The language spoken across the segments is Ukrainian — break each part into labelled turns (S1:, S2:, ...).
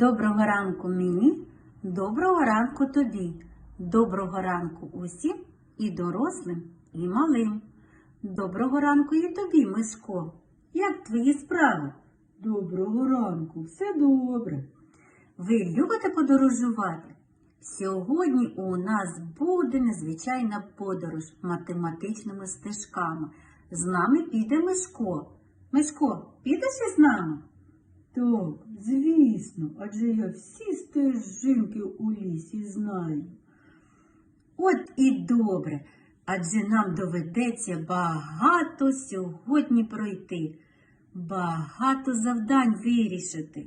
S1: Доброго ранку мені, доброго ранку тобі, доброго ранку усім і дорослим, і малим. Доброго ранку і тобі, Мишко. Як твої справи? Доброго ранку, все добре. Ви любите подорожувати? Сьогодні у нас буде незвичайна подорож математичними стежками. З нами піде Мишко. Мишко, підеш із нами? Так, звісно, адже я всі стежинки у лісі знаю. От і добре, адже нам доведеться багато сьогодні пройти, багато завдань вирішити.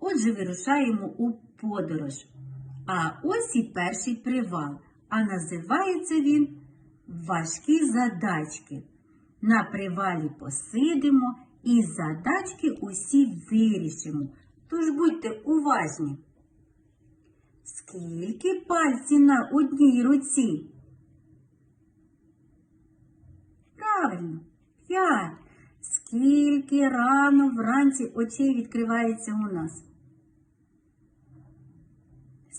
S1: Отже, вирушаємо у подорож. А ось і перший привал, а називається він Важкі задачки. На привалі посидимо і задачки усі вирішимо. Тож будьте уважні. Скільки пальців на одній руці? Правильно, п'ять. Скільки рано вранці очей відкривається у нас?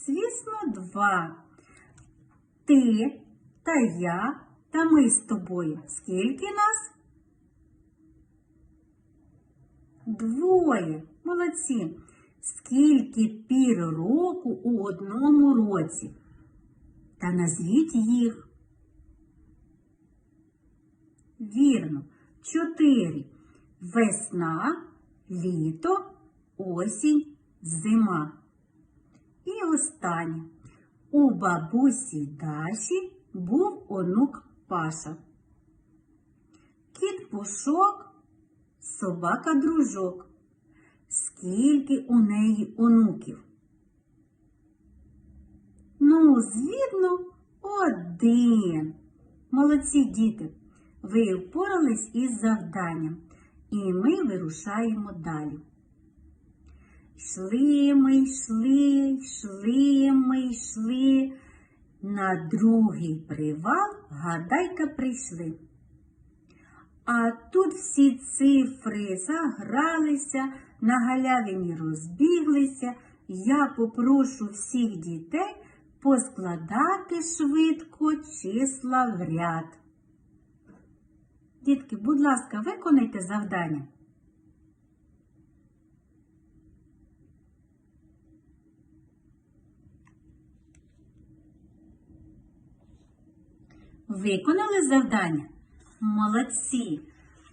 S1: Звісно, два. Ти та я та ми з тобою. Скільки нас? Двоє. Молодці. Скільки пір року у одному році? Та назвіть їх. Вірно. Чотири. Весна, літо, осінь, зима. І останнє. У бабусі Даші був онук Паша. Кіт Пушок, собака дружок. Скільки у неї онуків? Ну, звідно, один. Молодці діти, ви впорались із завданням, і ми вирушаємо далі. Йшли ми, йшли, йшли ми, йшли. На другий привал гадайка прийшли. А тут всі цифри загралися, на галявині розбіглися. Я попрошу всіх дітей поскладати швидко числа в ряд. Дітки, будь ласка, виконайте завдання. Виконали завдання? Молодці!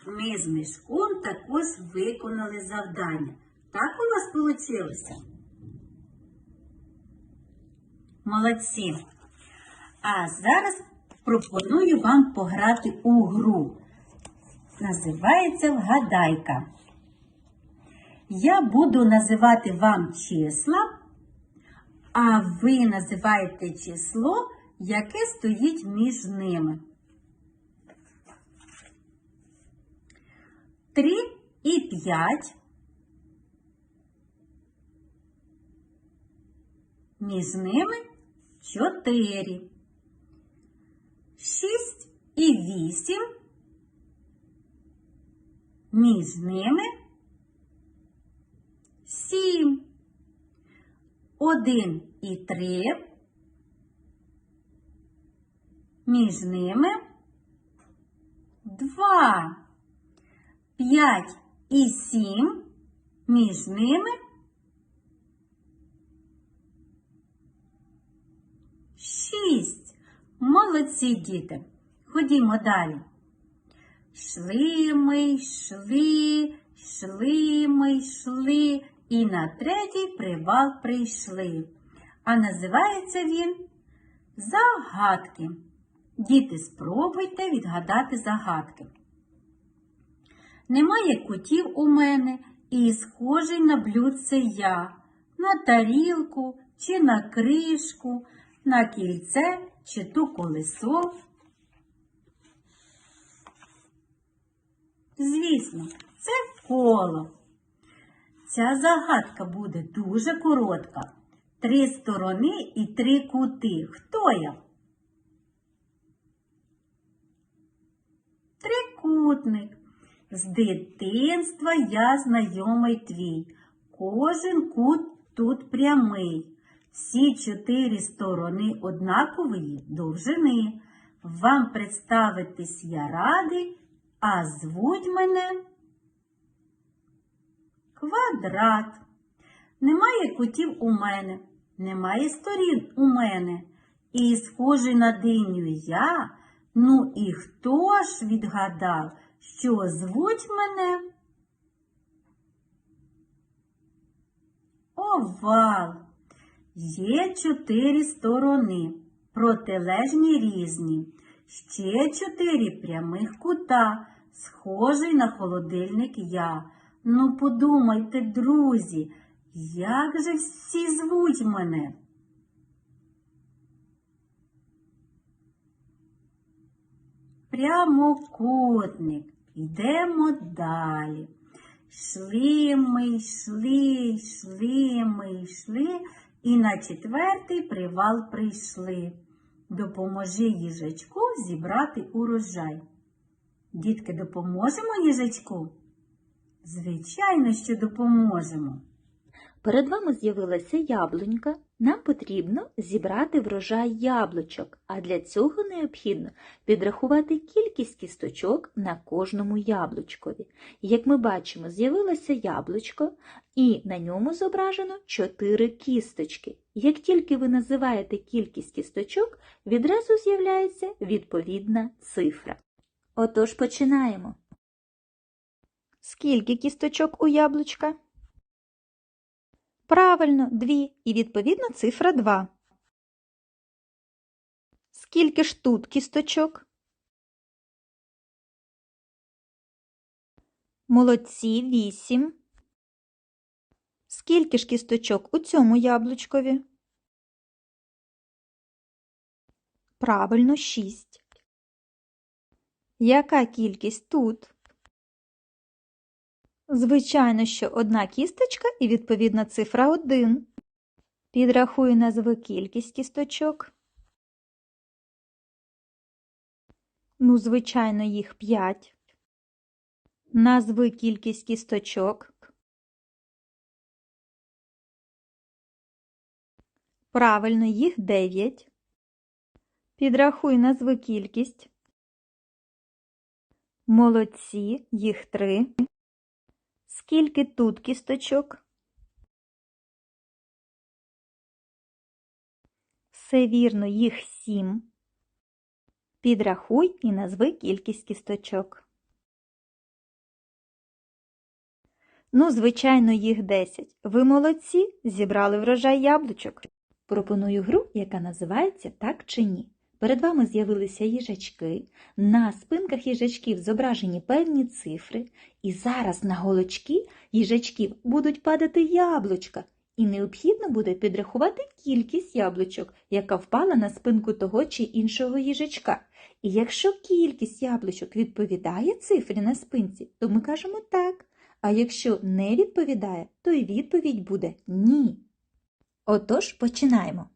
S1: Ми з мішком також виконали завдання. Так у вас вийшло? Молодці! А зараз пропоную вам пограти у гру. Називається Вгадайка. Я буду називати вам числа, а ви називаєте число, яке стоїть між ними. Три і п'ять. Між ними чотири. Шість і вісім. Між ними сім. Один і три. Між ними два. П'ять і сім. Між ними шість. Молодці діти. Ходімо далі. Йшли ми, йшли, йшли ми, йшли, і на третій привал прийшли. А називається він Загадки. Діти, спробуйте відгадати загадки. Немає кутів у мене і схожий на блюдце я, на тарілку чи на кришку, на кільце чи ту колесо. Звісно, це коло. Ця загадка буде дуже коротка. Три сторони і три кути. Хто я? Трикутник. З дитинства я знайомий твій. Кожен кут тут прямий. Всі чотири сторони однакової довжини. Вам представитись я радий, а звуть мене квадрат. Немає кутів у мене, немає сторін у мене. І схожий на диню я. Ну і хто ж відгадав, що звуть мене? Овал. Є чотири сторони, протилежні різні. Ще чотири прямих кута, схожий на холодильник я. Ну, подумайте, друзі, як же всі звуть мене? Прямокутник. Йдемо далі. Йшли ми, йшли, йшли ми, йшли, і на четвертий привал прийшли. Допоможи їжачку зібрати урожай. Дітки, допоможемо їжачку? Звичайно, що допоможемо.
S2: Перед вами з'явилася яблунька. Нам потрібно зібрати врожай яблучок, а для цього необхідно підрахувати кількість кісточок на кожному яблучкові. Як ми бачимо, з'явилося яблучко, і на ньому зображено 4 кісточки. Як тільки ви називаєте кількість кісточок, відразу з'являється відповідна цифра. Отож починаємо. Скільки кісточок у яблучка? Правильно, дві. І відповідно цифра 2. Скільки ж тут кісточок? Молодці, вісім. Скільки ж кісточок у цьому яблучкові? Правильно, шість. Яка кількість тут? Звичайно, що одна кісточка і відповідна цифра 1. Підрахуй назви кількість кісточок. Ну, звичайно, їх 5. Назви кількість кісточок. Правильно, їх 9. Підрахуй назви кількість. Молодці, їх 3. Скільки тут кісточок? Все вірно, їх сім. Підрахуй і назви кількість кісточок. Ну, звичайно, їх 10. Ви молодці, зібрали врожай яблучок. Пропоную гру, яка називається Так чи ні. Перед вами з'явилися їжачки, на спинках їжачків зображені певні цифри, і зараз на голочки їжачків будуть падати яблучка, і необхідно буде підрахувати кількість яблучок, яка впала на спинку того чи іншого їжачка. І якщо кількість яблучок відповідає цифрі на спинці, то ми кажемо так. А якщо не відповідає, то й відповідь буде ні. Отож починаємо.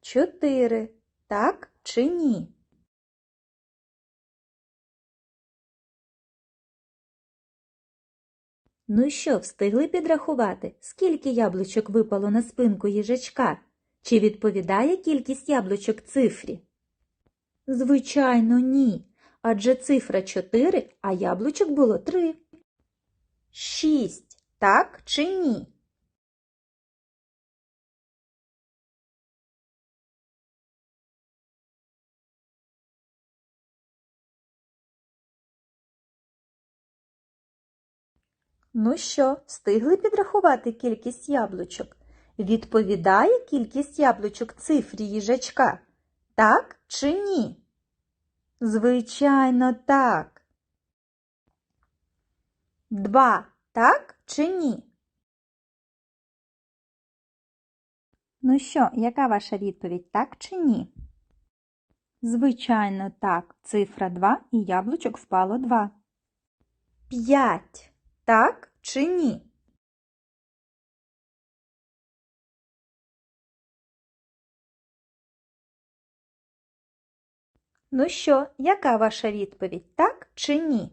S2: Чотири. Так чи ні? Ну що, встигли підрахувати, скільки яблучок випало на спинку їжачка? Чи відповідає кількість яблучок цифрі? Звичайно, ні. Адже цифра 4, а яблучок було 3. 6. Так чи ні? Ну що, встигли підрахувати кількість яблучок? Відповідає кількість яблучок цифрі їжачка? Так чи ні? Звичайно, так. Два. Так чи ні? Ну що, яка ваша відповідь? Так чи ні? Звичайно, так. Цифра 2 і яблучок впало 2. П'ять. Так чи ні? Ну що, яка ваша відповідь? Так чи ні?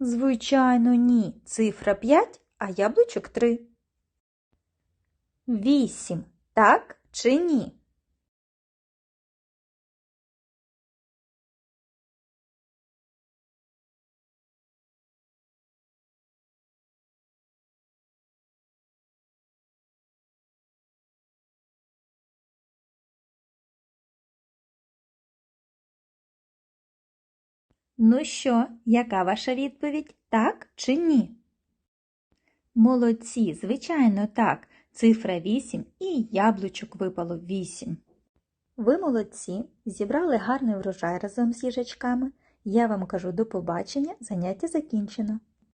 S2: Звичайно, ні. Цифра 5, а яблучок 3. вісім. Так чи ні? Ну що, яка ваша відповідь? Так чи ні? Молодці, звичайно, так. Цифра 8 і яблучок випало 8. Ви молодці, зібрали гарний врожай разом з їжачками. Я вам кажу до побачення, заняття закінчено.